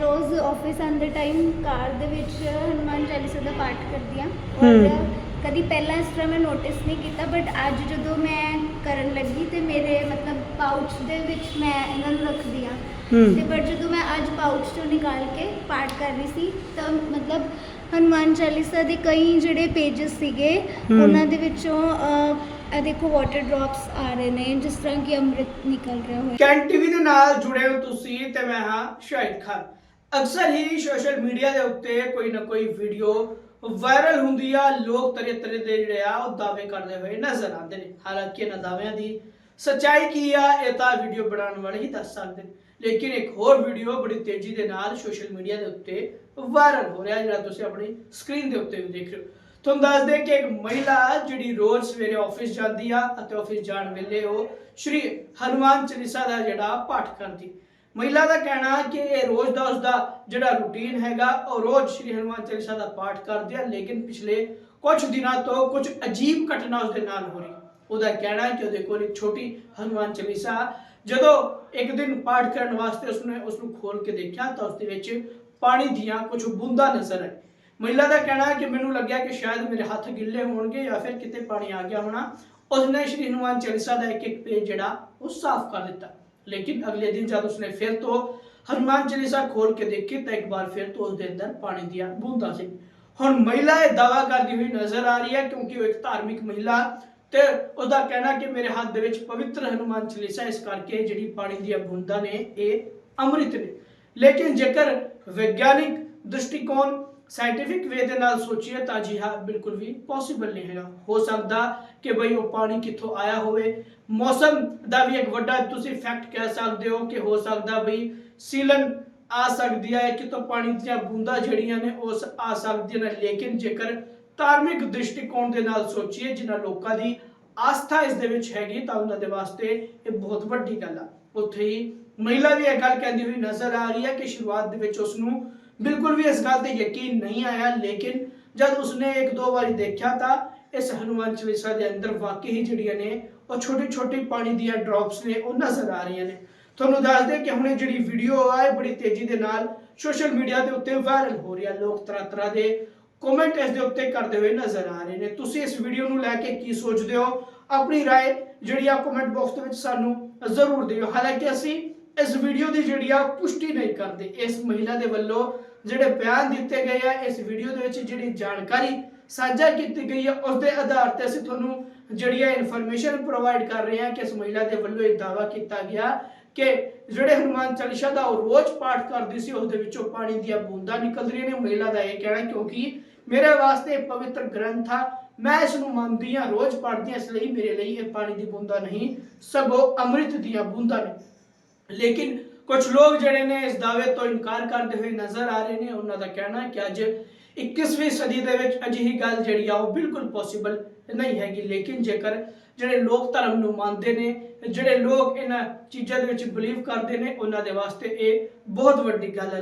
ਰੋਜ਼ office ਦੇ time ਕਾਰ ਦੇ ਵਿੱਚ ਹਨੂੰਮਾਨ ਚਾਲੀਸਾ ਦਾ ਪਾਠ ਕਰਦੀ ਹਾਂ। ਕਦੀ ਪਹਿਲਾਂ ਇਸ ਤਰ੍ਹਾਂ ਮੈਂ ਨੋਟਿਸ ਨਹੀਂ ਕੀਤਾ ਬਟ ਅੱਜ ਜਦੋਂ ਮੈਂ ਕਰਨ ਲੱਗੀ ਤੇ ਮੇਰੇ ਮਤਲਬ ਪਾਊਚ ਦੇ ਵਿੱਚ ਮੈਂ ਇਹਨਾਂ ਨੂੰ ਰੱਖਦੀ ਹਾਂ। ਹੂੰ। ਤੇ ਬਟ ਜਦੋਂ ਮੈਂ ਅੱਜ ਪਾਊਚ ਚੋਂ ਨਿਕਾਲ ਕੇ ਪਾਠ ਕਰ ਰਹੀ ਸੀ ਤਾਂ ਮਤਲਬ ਹਨੂੰਮਾਨ ਚਾਲੀਸਾ ਦੇ ਕਈ ਜਿਹੜੇ ਪੇजेस ਸੀਗੇ। ਉਹਨਾਂ ਦੇ ਵਿੱਚੋਂ ਅਹ, ਇਹ ਦੇਖੋ ਵਾਟਰ ਡ੍ਰੌਪਸ ਆ ਰਹੇ ਨੇ ਜਿਸ ਤਰ੍ਹਾਂ ਕਿ ਅੰਮ੍ਰਿਤ ਨਿਕਲ ਰਿਹਾ ਹੋਇਆ। ਕੈਨ ਟੀਵੀ ਦੇ ਨਾਲ ਜੁੜੇ ਹੋ ਤੁਸੀਂ ਤੇ ਮੈਂ ਹਾਂ ਸ਼ਾਹਿਦ ਖਾਨ। ਅਕਸਰ ਹੀ ਸੋਸ਼ਲ ਮੀਡੀਆ ਦੇ ਉੱਤੇ ਕੋਈ ਨਾ ਕੋਈ ਵੀਡੀਓ ਵਾਇਰਲ ਹੁੰਦੀ ਆ, ਲੋਕ ਤਰੇ ਤਰੇ ਦੇ ਜਿਹੜੇ ਆ, ਉਹ ਦਾਅਵੇ ਕਰਦੇ ਹੋਏ ਨਜ਼ਰ ਆਉਂਦੇ ਨੇ। ਹਾਲਾਂਕਿ ਇਹਨਾਂ ਦਾਅਵਿਆਂ ਦੀ ਸੱਚਾਈ ਕੀ ਆ, ਇਹ ਤਾਂ ਵੀਡੀਓ ਬਣਾਉਣ ਵਾਲੇ ਹੀ ਦੱਸ ਸਕਦੇ ਨੇ। ਲੇਕਿਨ ਇੱਕ ਹੋਰ ਵੀਡੀਓ ਬੜੀ ਤੇਜ਼ੀ ਦੇ ਨਾਲ ਸੋਸ਼ਲ ਮੀਡੀਆ ਦੇ ਉੱਤੇ ਵਾਇਰਲ ਹੋ ਰਿਹਾ, ਜਿਹੜਾ ਤੁਸੀਂ ਆਪਣੀ ਸਕਰੀਨ ਦੇ ਉੱਤੇ ਵੀ ਦੇਖ ਰਹੇ ਹੋ। ਤੁਹਾਨੂੰ ਦੱਸ ਦੇ ਕਿ ਇੱਕ ਮਹਿਲਾ ਜਿਹੜੀ ਰੋਜ਼ ਸਵੇਰੇ ਆਫਿਸ ਜਾਂਦੀ ਆ ਅਤੇ ਆਫਿਸ ਜਾਣ ਵੇਲੇ ਉਹ ਸ਼੍ਰੀ ਹਨੂਮਾਨ ਚਾਲੀਸਾ ਦਾ ਜਿਹੜਾ ਪਾਠ ਕਰਦੀ। ਮਹਿਲਾ ਦਾ ਕਹਿਣਾ ਕਿ ਇਹ ਰੋਜ਼ ਦਾ ਉਸਦਾ ਜਿਹੜਾ ਰੁਟੀਨ ਹੈਗਾ, ਉਹ ਰੋਜ਼ ਸ਼੍ਰੀ ਹਨੂਮਾਨ ਚਾਲੀਸਾ ਦਾ ਪਾਠ ਕਰਦੇ ਆ, ਲੇਕਿਨ ਪਿਛਲੇ ਕੁਝ ਦਿਨਾਂ ਤੋਂ ਕੁਝ ਅਜੀਬ ਘਟਨਾ ਉਸਦੇ ਨਾਲ ਹੋ ਰਹੀ। ਉਹਦਾ ਕਹਿਣਾ ਹੈ ਕਿ ਉਹਦੇ ਕੋਲ ਇੱਕ ਛੋਟੀ ਹਨੂਮਾਨ ਚਾਲੀਸਾ, ਜਦੋਂ ਇੱਕ ਦਿਨ ਪਾਠ ਕਰਨ ਵਾਸਤੇ ਉਸਨੇ ਉਸ ਨੂੰ ਖੋਲ ਕੇ ਦੇਖਿਆ ਤਾਂ ਉਸ ਦੇ ਵਿੱਚ ਪਾਣੀ ਦੀਆਂ ਕੁਝ ਬੂੰਦਾਂ ਨਜ਼ਰ ਆਈ ਮਹਿਲਾ ਦਾ ਕਹਿਣਾ ਹੈ ਕਿ ਮੈਨੂੰ ਲੱਗਿਆ ਕਿ ਸ਼ਾਇਦ ਮੇਰੇ ਹੱਥ ਗਿੱਲੇ ਹੋਣਗੇ ਜਾਂ ਫਿਰ ਕਿਤੇ ਪਾਣੀ ਆ ਗਿਆ ਹੋਣਾ। ਉਸਨੇ ਸ਼੍ਰੀ ਹਨੂਮਾਨ ਚਾਲੀਸਾ ਦਾ ਇੱਕ ਇੱਕ ਪੇਜ ਜਿਹੜਾ, ਉਹ ਸਾਫ਼ ਕਰ ਦਿੱਤਾ। ਲੇਕਿਨ ਅਗਲੇ ਦਿਨ ਜਦ ਉਸਨੇ ਫਿਰ ਤੋਂ ਹਨੂਮਾਨ ਚਾਲੀਸਾ ਖੋਲ ਕੇ ਦੇਖੀ ਤਾਂ ਇੱਕ ਵਾਰ ਫਿਰ ਤੋਂ ਉਸ ਦੇ ਅੰਦਰ ਪਾਣੀ ਦੀਆਂ ਬੂੰਦਾਂ ਸੀ। ਹੁਣ ਮਹਿਲਾ ਇਹ ਦਾਵਾ ਕਰਦੀ ਹੋਈ ਨਜ਼ਰ ਆ ਰਹੀ ਹੈ ਕਿਉਂਕਿ ਉਹ ਇੱਕ ਧਾਰਮਿਕ ਮਹਿਲਾ ਤੇ ਉਹਦਾ ਕਹਿਣਾ ਕਿ ਮੇਰੇ ਹੱਥ ਦੇ ਵਿੱਚ ਪਵਿੱਤਰ ਹਨੂਮਾਨ ਚਾਲੀਸਾ ਇਸ ਕਰਕੇ ਜਿਹੜੀ ਪਾਣੀ ਦੀਆਂ ਬੂੰਦਾਂ ਨੇ ਇਹ ਅੰਮ੍ਰਿਤ ਨੇ। ਲੇਕਿਨ ਜੇਕਰ ਵਿਗਿਆਨਿਕ ਦ੍ਰਿਸ਼ਟੀਕੋਣ ਸਾਇੰਟੀਫਿਕ ਵੇ ਦੇ ਨਾਲ ਸੋਚੀਏ ਤਾਂ ਜੀ ਹਾਂ ਬਿਲਕੁਲ ਵੀ ਪੋਸੀਬਲ ਨਹੀਂ ਹੈਗਾ। ਹੋ ਸਕਦਾ ਕਿ ਬਈ ਉਹ ਪਾਣੀ ਕਿੱਥੋਂ ਆਇਆ ਹੋਵੇ। ਮੌਸਮ ਦਾ ਵੀ ਇੱਕ ਵੱਡਾ ਤੁਸੀਂ ਫੈਕਟ ਕਹਿ ਸਕਦੇ ਹੋ ਕਿ ਹੋ ਸਕਦਾ ਬਈ ਸੀਲਨ ਆ ਸਕਦੀ ਹੈ, ਕਿਤੋਂ ਪਾਣੀ ਦੀਆਂ ਬੂੰਦਾਂ ਜਿਹੜੀਆਂ ਨੇ ਉਸ ਆ ਸਕਦੀਆਂ ਨੇ। ਲੇਕਿਨ ਜੇਕਰ ਧਾਰਮਿਕ ਦ੍ਰਿਸ਼ਟੀਕੋਣ ਦੇ ਨਾਲ ਸੋਚੀਏ, ਜਿਨ੍ਹਾਂ ਲੋਕਾਂ ਦੀ ਆਸਥਾ ਇਸ ਦੇ ਵਿੱਚ ਹੈਗੀ, ਤਾਂ ਉਹਨਾਂ ਦੇ ਵਾਸਤੇ ਇਹ ਬਹੁਤ ਵੱਡੀ ਗੱਲ ਆ। ਉੱਥੇ ਹੀ ਮਹਿਲਾ ਵੀ ਇਹ ਗੱਲ ਕਹਿੰਦੀ ਹੋਈ ਨਜ਼ਰ ਆ ਰਹੀ ਹੈ ਕਿ ਸ਼ੁਰੂਆਤ ਦੇ ਵਿੱਚ ਉਸ ਨੂੰ ਬਿਲਕੁਲ ਵੀ ਇਸ ਗੱਲ ਤੇ ਯਕੀਨ ਨਹੀਂ ਆਇਆ ਲੇਕਿਨ ਜਦ ਉਸਨੇ ਇੱਕ ਦੋ ਵਾਰੀ ਦੇਖਿਆ ਤਾਂ ਇਸ ਹਨੂਮਾਨ ਚਾਲੀਸਾ ਦੇ ਅੰਦਰ ਵਾਕਈ ਹੀ ਜਿਹੜੀਆਂ ਨੇ ਉਹ ਛੋਟੀ ਛੋਟੀ ਪਾਣੀ ਦੀਆਂ ਡ੍ਰੌਪਸ ਨੇ ਉਹ ਨਜ਼ਰ ਆ ਰਹੀਆਂ ਨੇ ਤੁਹਾਨੂੰ ਦੱਸ ਦੇ ਕਿ ਹੁਣ ਇਹ ਜਿਹੜੀ ਵੀਡੀਓ ਆ ਇਹ ਬੜੀ ਤੇਜ਼ੀ ਦੇ ਨਾਲ ਸੋਸ਼ਲ ਮੀਡੀਆ ਦੇ ਉੱਤੇ ਵਾਇਰਲ ਹੋ ਰਹੀ ਹੈ ਲੋਕ ਤਰ੍ਹਾਂ ਤਰ੍ਹਾਂ ਦੇ ਕਮੈਂਟ ਇਸ ਦੇ ਉੱਤੇ ਕਰਦੇ ਹੋਏ ਨਜ਼ਰ ਆ ਰਹੇ ਨੇ ਤੁਸੀਂ ਇਸ ਵੀਡੀਓ ਨੂੰ ਲੈ ਕੇ ਕੀ ਸੋਚਦੇ ਹੋ ਆਪਣੀ رائے ਜਿਹੜੀ ਆ ਕਮੈਂਟ ਬਾਕਸ ਦੇ ਵਿੱਚ ਸਾਨੂੰ ਜ਼ਰੂਰ ਦਿਓ ਹਾਲਾਂਕਿ ਅਸੀਂ ਇਸ ਵੀਡੀਓ ਦੀ ਜਿਹੜੀ ਆ ਪੁਸ਼ਟੀ ਨਹੀਂ ਕਰਦੇ। ਇਸ ਮਹਿਲਾ ਦੇ ਵੱਲੋਂ ਜਿਹੜੇ ਬਿਆਨ ਦਿੱਤੇ ਗਏ ਆ, ਇਸ ਵੀਡੀਓ ਦੇ ਵਿੱਚ ਜਿਹੜੀ ਜਾਣਕਾਰੀ ਸਾਂਝਾ ਕੀਤੀ ਗਈ ਹੈ ਉਸ ਦੇ ਆਧਾਰ ਤੇ ਅਸੀਂ ਤੁਹਾਨੂੰ ਜਿਹੜੀ ਹੈ ਇਨਫੋਰਮੇਸ਼ਨ ਪ੍ਰੋਵਾਈਡ ਕਰ ਰਹੇ ਹਾਂ ਕਿ ਇਸ ਮਹਿਲਾ ਦੇ ਵੱਲੋਂ ਇਹ ਦਾਵਾ ਕੀਤਾ ਗਿਆ ਕਿ ਜਿਹੜੇ ਹਨੂਮਾਨ ਚਾਲੀਸਾ ਦਾ ਉਹ ਰੋਜ਼ ਪਾਠ ਕਰਦੀ ਸੀ ਉਸ ਦੇ ਵਿੱਚੋਂ ਪਾਣੀ ਦੀਆਂ ਬੂੰਦਾਂ ਨਿਕਲ ਰਹੀਆਂ ਨੇ। ਮਹਿਲਾ ਦਾ ਇਹ ਕਹਿਣਾ, ਕਿਉਂਕਿ ਮੇਰੇ ਵਾਸਤੇ ਪਵਿੱਤਰ ਗ੍ਰੰਥ ਆ, ਮੈਂ ਇਸ ਨੂੰ ਮੰਨਦੀ ਹਾਂ ਰੋਜ਼ ਪੜ੍ਹਦੀ ਹਾਂ ਇਸ ਲਈ ਮੇਰੇ ਲਈ ਇਹ ਪਾਣੀ ਦੀ ਬੂੰਦਾਂ ਨਹੀਂ, ਸਗੋਂ ਅੰਮ੍ਰਿਤ ਦੀਆਂ ਬੂੰਦਾਂ ਨੇ। ਲੇਕਿਨ ਕੁਝ ਲੋਕ ਜਿਹੜੇ ਨੇ ਇਸ ਦਾਅਵੇ ਤੋਂ ਇਨਕਾਰ ਕਰਦੇ ਹੋਏ ਨਜ਼ਰ ਆ ਰਹੇ ਨੇ, ਉਹਨਾਂ ਦਾ ਕਹਿਣਾ ਹੈ ਕਿ ਅੱਜ 21ਵੀਂ ਸਦੀ ਦੇ ਵਿੱਚ ਅਜਿਹੀ ਗੱਲ ਜਿਹੜੀ ਆ, ਉਹ ਬਿਲਕੁਲ ਪੋਸੀਬਲ ਨਹੀਂ ਹੈਗੀ। ਲੇਕਿਨ ਜੇਕਰ ਜਿਹੜੇ ਲੋਕ ਧਰਮ ਨੂੰ ਮੰਨਦੇ ਨੇ, ਜਿਹੜੇ ਲੋਕ ਇਹਨਾਂ ਚੀਜ਼ਾਂ ਦੇ ਵਿੱਚ ਬਲੀਵ ਕਰਦੇ ਨੇ, ਉਹਨਾਂ ਦੇ ਵਾਸਤੇ ਇਹ ਬਹੁਤ ਵੱਡੀ ਗੱਲ ਹੈ।